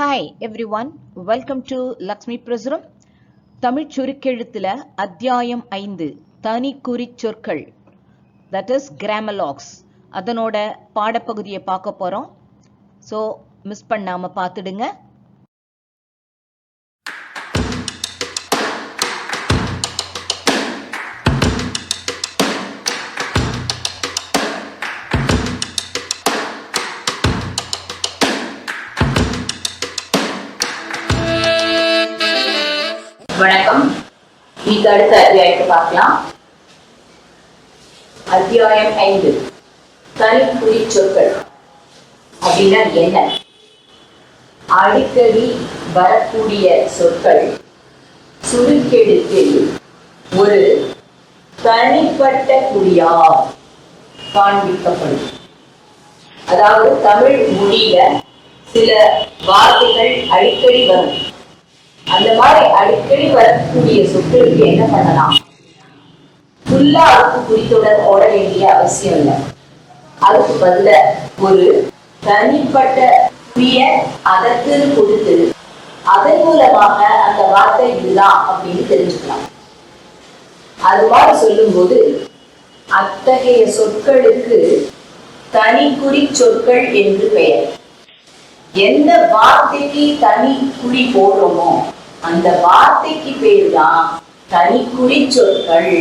Hi everyone welcome to Lakshmi Prasuram Tamil சுருக்கெழுத்தில் அத்தியாயம் ஐந்து தனி சொற்கள் தட் இஸ் கிராமலாக்ஸ் அதனோட பாடப்பகுதியை பார்க்க போகிறோம் ஸோ மிஸ் பண்ணாமல் பார்த்துடுங்க. வணக்கம். இன்னைக்கு அடுத்த அத்தியாயத்தை பார்க்கலாம். அத்தியாயம் ஐந்து. தனிக்குறி சொற்கள். அப்படின்னா என்ன? அடிக்கடி வரக்கூடிய சொற்கள். சுருக்கெழுத்தில் ஒரு தனிப்பட்ட குறியா காண்பிக்கப்படும். அதாவது தமிழ் மொழியில சில வார்த்தைகள் அடிக்கடி வரும். அந்த மாதிரி அடிக்கடி வரக்கூடிய சொற்களுக்கு என்ன பண்ணலாம்? ஃபுல்லா அதுக்கு குறித்துடன் ஓட வேண்டிய அவசியம் இல்லை. அதுக்கு பதில ஒரு தனிப்பட்ட குறிய அதற்கு கொடுத்து அதன் மூலமாக அந்த வார்த்தை இதுதான் அப்படின்னு தெரிஞ்சுக்கலாம். அது மாதிரி சொல்லும்போது அத்தகைய சொற்களுக்கு தனிக்குறி சொற்கள் என்று பெயர். எந்த வார்த்தைக்கு தனி குறி போடுறோமோ அந்த வார்த்தைக்கு பேர் தான் தனிக்குறி சொற்கள்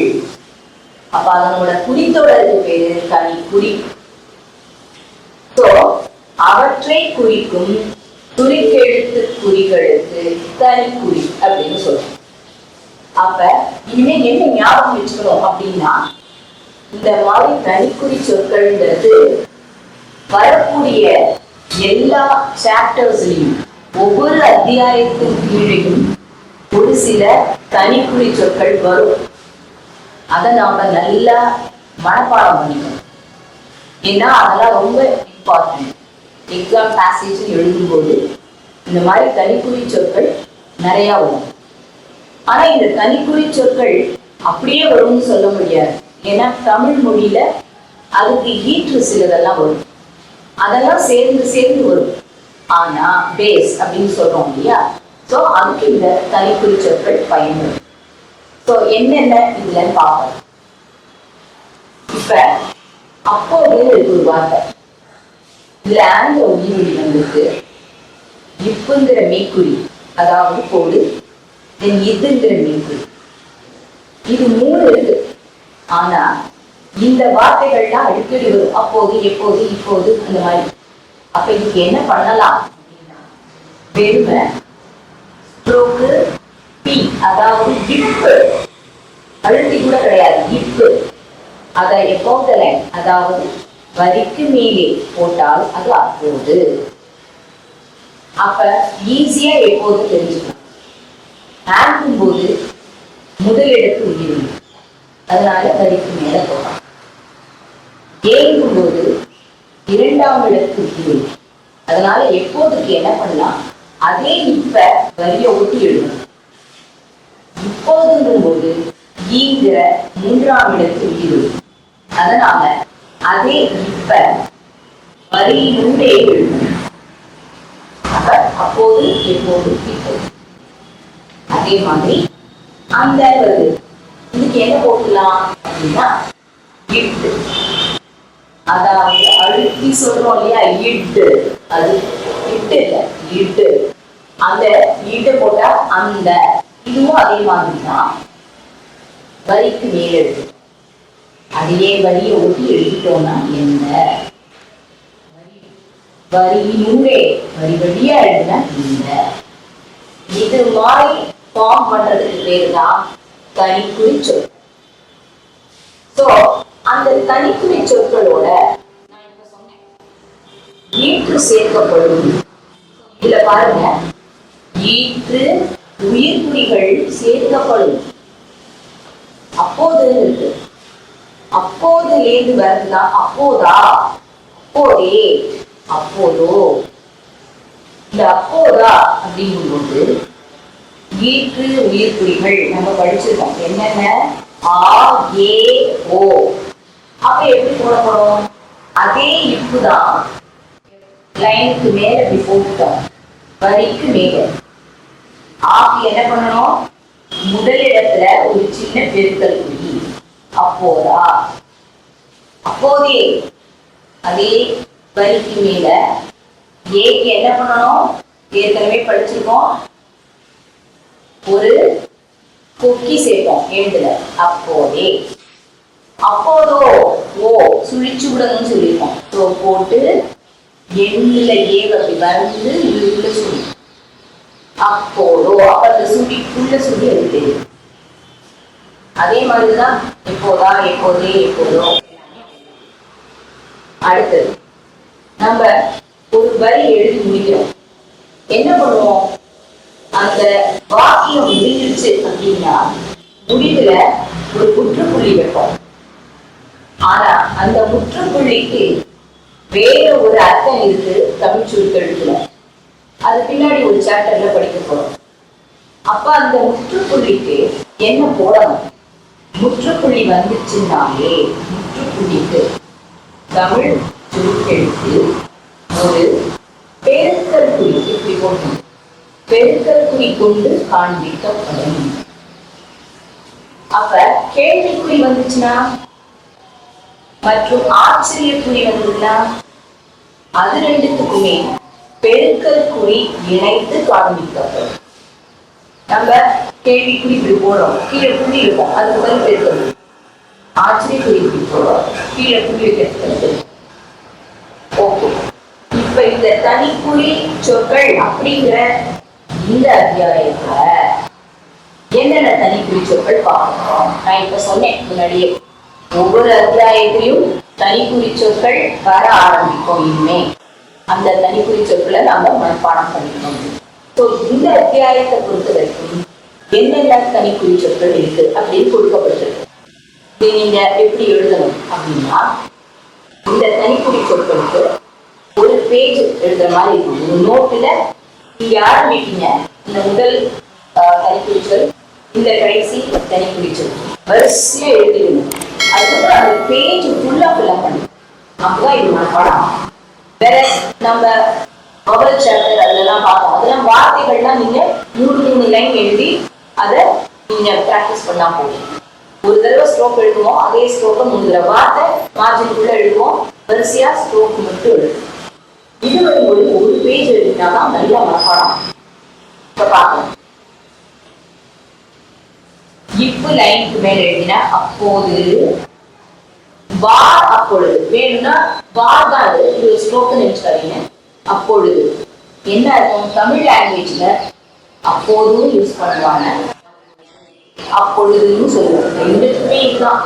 அப்ப அதனோட குறித்தொடருக்கு பேரு தனி குறி அவற்றை குறிக்கும் குறிக்கெழுத்து குறிகளுக்கு தனிக்குறி அப்படின்னு சொல்றோம். அப்ப இனிமே என்ன ஞாபகம் வச்சுக்கணும் அப்படின்னா இந்த மாதிரி தனிக்குறி சொற்கள்ங்கிறது வரக்கூடிய எல்லா சாப்டர்ஸ்லையும் ஒவ்வொரு அத்தியாயத்தின் கீழையும் ஒரு சில தனிக்குறி சொற்கள் வரும். அதை நாம நல்லா மனப்பாடம் பண்ணிக்கணும். ஏன்னா அதெல்லாம் ரொம்ப இம்பார்ட்டன்ட் எக்ஸாம் பேசேஜ் எழுதும்போது இந்த மாதிரி தனிக்குறி சொற்கள் நிறைய வரும். ஆனா இந்த தனிக்குறி சொற்கள் அப்படியே வரும்னு சொல்ல முடியாது. ஏன்னா தமிழ் மொழியில அதுக்கு ஈற்று சிலதெல்லாம் வரும். அதெல்லாம் சேர்ந்து சேர்ந்து வரும். ஆனா பேஸ் அப்படின்னு சொல்றோம் இல்லையா? சோ அதுக்கு இந்த தனிக்குறி சொற்கள் பயன்படும். சோ என்னென்ன இதுல பார்ப்போம். இப்ப அப்போது ஒரு வார்த்தை இதுல ஆங்கில உயிரொலி வந்துருக்கு. இப்புங்கிற மீக்குறி அதாவது போடு தென் இதுங்கிற மீக்குறி. இது மூணு இருக்கு. ஆனா இந்த வார்த்தைகள்லாம் அடிக்கடி வரும். அப்போது எப்போது இப்போது அந்த மாதிரி. அப்ப இதுக்கு என்ன பண்ணலாம் வெறுமை ஸ்ட்ரோக்கு பி அதாவது இப்பு அழுத்தி கூட கிடையாது இப்பு அதை எப்போதல அதாவது வரிக்கு மேலே போட்டால் அது அப்போது. அப்ப ஈஸியா எப்போது தெரிஞ்சுக்கலாம் ஆகும் போது முதலிடத்து உயிர். அதனால வரிக்கு மேல போகலாம். ஏங்கும் போது இரண்டாம் இடத்து குரு அதனால எப்போதுக்கு என்ன பண்ணலாம் அதே இப்ப வரிய ஒட்டி எழுதணும். இப்போதுங்கும் போது ஈங்கிற மூன்றாம் இடத்து உயிர் அதனால அதே இப்ப வரியினுடைய எழுதணும். அப்ப அப்போது எப்போது இப்போது அதே மாதிரி அந்த வருது இதுக்கு என்ன போட்டுலாம் அப்படின்னா இட்டு அதாவது அழுத்தி சொல்றோம் இல்லையா? இட்டு அது இட்டு இல்ல இட்டு அந்த இட்டு போட்டா அந்த. இதுவும் அதே மாதிரி தான் வரிக்கு மேல அதே அதையே வரியை ஒட்டி எழுதிட்டோம்னா என்ன? வரியினூரே வரி வழியா எழுதுனா இந்த. இது மாதிரி ஃபார்ம் பண்றதுக்கு பேர் தான் தனிக்குறி சொல். சோ அந்த தனித்துறை சொற்களோட நான் இப்ப சொன்னேன். ஈற்று சேர்க்கப்படும். இதுல பாருங்க. ஈற்று உயிர்குறிகள் சேர்க்கப்படும். அப்போது இருக்கு. அப்போது ஏது வருதுதான் அப்போதா? அப்போதே. அப்போதோ. இந்த அப்போதா அப்படிங்கும்போது ஈற்று உயிர்குறிகள் நம்ம படிச்சிருக்கோம். என்னென்ன? ஆ ஏ ஓ. அப்ப எப்படி போட போறோம்? அதே இப்பு தான் லைனுக்கு மேல இப்படி போட்டுட்டோம். வரிக்கு மேலே. ஆக்கு என்ன பண்ணணும்? முதலிடத்துல ஒரு சின்ன பெருக்கல் குறி அப்போதா. அப்போதே. அதே வரிக்கு மேல. ஏக்கு என்ன பண்ணணும்? ஏற்கனவே படிச்சிருக்கோம். ஒரு கொக்கி சேர்ப்போம் எண்டுல. அப்போதே. அப்போதோ ஓ சுழிச்சு விடணும்னு சொல்லியிருக்கோம். ஸோ போட்டு எண்ணுல ஏவ அப்படி வரைந்து இதுக்குள்ள சுழி. அப்போதோ அப்ப அந்த சுழிக்குள்ள சுழி அது தெரியும். அதே மாதிரிதான் எப்போதா எப்போதே எப்போதோ. அடுத்தது நம்ம ஒரு வரி எழுதி முடிக்கிறோம். என்ன பண்ணுவோம்? அந்த வாக்கியம் முடிஞ்சிருச்சு அப்படின்னா முடிவுல ஒரு முற்றுப்புள்ளி வைப்போம். ஆனா அந்த முற்றுப்புள்ளிக்கு வேற ஒரு அர்த்தம் இருக்கு தமிழ் சுருக்கெழுத்துல. அது பின்னாடி ஒரு சாப்டர்ல படிக்க போறோம். அப்ப அந்த முற்றுப்புள்ளிக்கு என்ன போடணும்? முற்றுப்புள்ளி வந்துச்சுன்னாலே முற்றுப்புள்ளிக்கு தமிழ் சுருக்கெழுத்து ஒரு பெருக்கல் குறி இப்படி போடணும். பெருக்கல் குறி கொண்டு காண்பிக்கப்படும் அப்ப கேள்விக்குறி வந்துச்சுன்னா? மற்றும் ஆச்சரிய அது ரெண்டுத்துக்குமே பெருக்கல் குறி இணைத்து காண்பிக்கப்படும். நம்ம கேள்விக்குறி இப்படி போடுறோம் கீழே புள்ளி இருக்கும் அதுக்கு பதில் பெருக்கல் ஆச்சரிய குறி இப்படி போடுறோம் கீழே புள்ளி வைக்கிறது ஓகே. இப்ப இந்த தனிக்குறி சொற்கள் அப்படிங்கிற இந்த அத்தியாயத்துல என்னென்ன தனிக்குறி சொற்கள் பார்க்கணும் நான் இப்ப சொன்னேன் முன்னாடியே. ஒவ்வொரு அத்தியாயத்திலும் தனிக்குறி சொற்கள் வர ஆரம்பிக்கும் இனிமே. அந்த தனிக்குறி சொற்களை நாம மனப்பாடம் பண்ணிக்கணும். ஸோ இந்த அத்தியாயத்தை பொறுத்த வரைக்கும் என்னென்ன தனிக்குறி சொற்கள் இருக்கு அப்படின்னு கொடுக்கப்பட்டிருக்கு. இதை நீங்க எப்படி எழுதணும் அப்படின்னா இந்த தனிக்குறி சொற்களுக்கு ஒரு பேஜ் எழுதுற மாதிரி இருக்கும். ஒரு நோட்டுல நீங்க ஆரம்பிப்பீங்க. இந்த முதல் தனிக்குறி சொல் இந்த கடைசி தனி சொல் வரிசையா எழுதிடுங்க. அதுக்கப்புறம் அந்த பேஜ் ஃபுல்லா ஃபுல்லா பண்ணி. அப்பதான் இது மனப்பாடம் வேற நம்ம முதல் சாப்டர் அதெல்லாம் பார்த்தோம் அதெல்லாம் வார்த்தைகள்லாம் நீங்க மூணு மூணு லைன் எழுதி அதை நீங்க ப்ராக்டிஸ் பண்ணா போதும். ஒரு தடவை ஸ்ட்ரோக் எழுதுவோம் அதே ஸ்ட்ரோக்கை மூணு தடவை. வார்த்தை மார்ஜினுக்குள்ள எழுதுவோம் வரிசையா ஸ்ட்ரோக் மட்டும் எழுதுவோம். இது வரும்போது ஒரு பேஜ் எழுதினாதான் நல்லா மனப்பாடம் இப்போ பார்க்கலாம். இப்பு லைனுக்கு மேல எழுதினா அப்போது வார் அப்பொழுது. வேணும்னா வார் தான் அது. இது ஒரு நினைச்சுக்காதீங்க அப்பொழுது. என்ன அர்த்தம்? தமிழ் லாங்குவேஜ்ல அப்போதும் யூஸ் பண்ணுவாங்க. அப்பொழுதுன்னு சொல்லுவாங்க ரெண்டுக்குமே இதுதான்.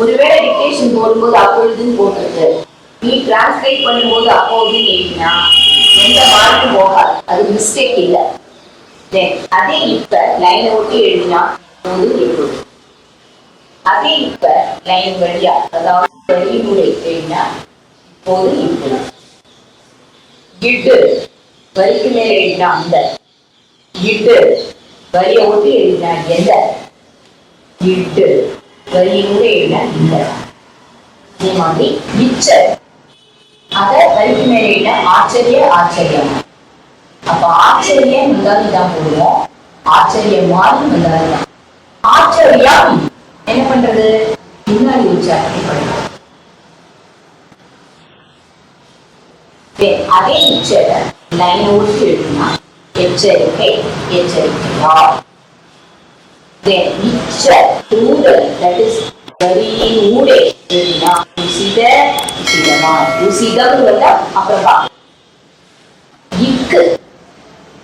ஒருவேளை டிக்டேஷன் போடும்போது அப்பொழுதுன்னு போட்டிருக்கு. நீ டிரான்ஸ்லேட் பண்ணும்போது அப்போதுன்னு எழுதினா எந்த மார்க்கும் போகாது. அது மிஸ்டேக் இல்லை. அதே இப்ப லைனை ஒட்டி எழுதினா அது இப்ப லைன் வழியா அதாவது வழிமுறை எழுதினா இப்போது இப்பொழுது இட்டு வரிக்கு மேல எழுதினா அந்த. இட்டு வரியை ஒட்டி எழுதினா எந்த? இட்டு வரியினூட எழுதினா இந்த. அதே மாதிரி இச்ச அத வரிக்கு மேல எழுதினா ஆச்சரிய ஆச்சரியம். அப்ப ஆச்சரியம் முந்தாதி தான் போடுவோம். ஆச்சரியம் மாதிரி தான் ஆச்சரியம். என்ன பண்றது? முன்னாடி வச்சு அதே லைன் எழுதினா எச்சரிக்கை எச்சரிக்கையா? Then, இச்சர் தூதல் that is வரி ஊடே எழுதினா ருசித ருசிதமா ருசிதம் வந்தா இக்கு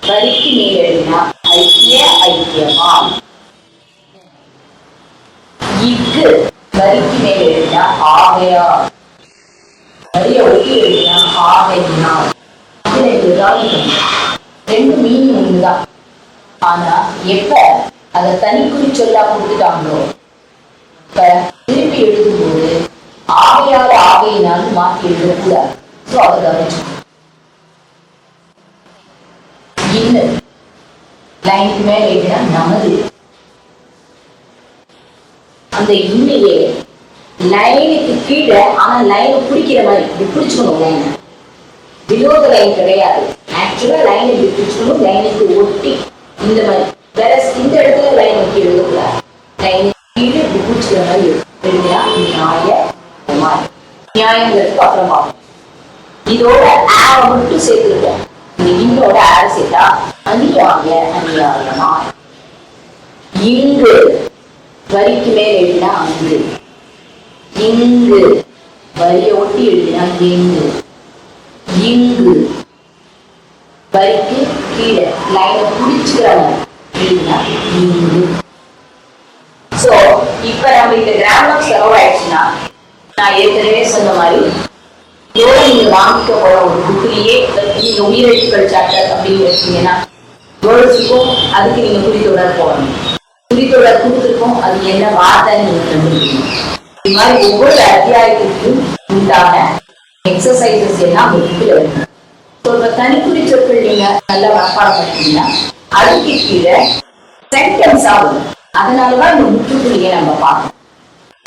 வரிக்கு மேல் எழுதினா ஐக்கிய ஐக்கியமா? என்று வரிக்கு மேல் எழுதினா ஆகையா? வரிய ஒட்டி எழுதினா ஆகையினா இதுல ரெண்டு மீனிங் ஒண்ணுதான். ஆனா எப்ப அதை தனிக்குறி சொல்லா கொடுத்துட்டாங்களோ இப்ப திருப்பி எழுதும்போது ஆகையால் ஆகையினால் மாற்றி எழுதக்கூடாது. ஸோ அதை இன்னும் லைனுக்கு மேலே எழுதினா நமது அந்த இன்னையே லைனுக்கு கீழே ஆனா லைனை பிடிக்கிற மாதிரி இப்படி பிடிச்சுக்கணும் லைனை வினோத லைன் கிடையாது. ஆக்சுவலா லைன் இப்படி பிடிச்சுக்கணும் லைனுக்கு ஒட்டி இந்த மாதிரி. வேற இந்த இடத்துல லைன் ஒட்டி எழுதக்கூடாது லைன் கீழே இப்படி பிடிச்சிக்கிற மாதிரி எழுதுனா நியாய நியாயம். நியாயங்கிறதுக்கு அப்புறமா இதோட ஆ மட்டும் சேர்த்துருக்கோம் இந்த இன்னோட ஆ சேர்த்தா அநியாய அநியாயமா இங்கு வரிக்கு மேல் எழுதினா அங்கு. இங்கு. வரியை ஒட்டி எழுதினா இங்கு. இங்கு. வரிக்கு கீழே லைனை பிடிச்சுக்கிறாங்க. எழுதினா இங்கு. சோ இப்ப நம்ம இந்த கிராமம் செலவு ஆயிடுச்சுன்னா நான் ஏற்கனவே சொன்ன மாதிரி ஏதோ நீங்க வாங்கிக்க போற ஒரு புக்கிலேயே நீங்க உயிரெழுத்துக்கள் சாப்டர் அப்படின்னு வச்சீங்கன்னா வேர்ட்ஸுக்கும் அதுக்கு நீங்க குறித்தொடர் போகணும். குறித்தொடர் கொடுத்துருக்கோம். அது என்ன வார்த்தை இது மாதிரி ஒவ்வொரு அத்தியாயத்திற்கும் உண்டான எக்ஸசைசஸ் எல்லாம் அந்த புக்கில் இருக்கு. ஸோ இப்போ தனிக்குறி சொற்கள் நீங்க நல்லா மனப்பாடம் பண்ணிட்டீங்கன்னா அதுக்கு கீழே சென்டென்ஸ் ஆகும் அதனாலதான் இந்த முற்றுப்புள்ளியை நம்ம பார்க்கணும்.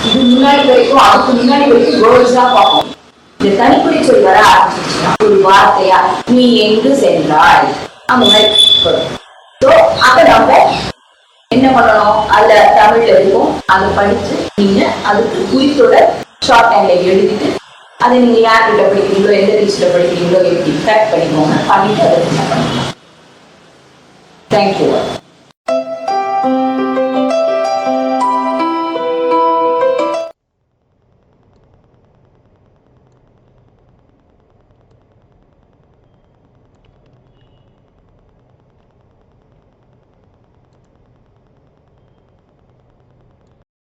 இது முன்னாடி வரைக்கும் அதுக்கு முன்னாடி வரைக்கும் வேர்ட்ஸ் தான் பார்ப்போம். இந்த தனிக்குறி சொல் வர ஆரம்பிச்சிச்சுன்னா ஒரு வார்த்தையா நீ எங்கு சென்றாய்? அந்த மாதிரி வரும். ஸோ அதை நம்ம என்ன பண்ணணும்? அதுல தமிழ்ல இருக்கும். அதை படிச்சு நீங்க அதுக்கு குறித்தோட ஷார்ட் ஹேண்ட்ல எழுதிட்டு அதை நீங்க யார்கிட்ட படிக்கிறீங்களோ எந்த டீச்சர்ல படிக்கிறீங்களோ எப்படி கரெக்ட் பண்ணிக்கோங்க. பண்ணிட்டு அதை என்ன பண்ணிக்கலாம் தேங்க்யூ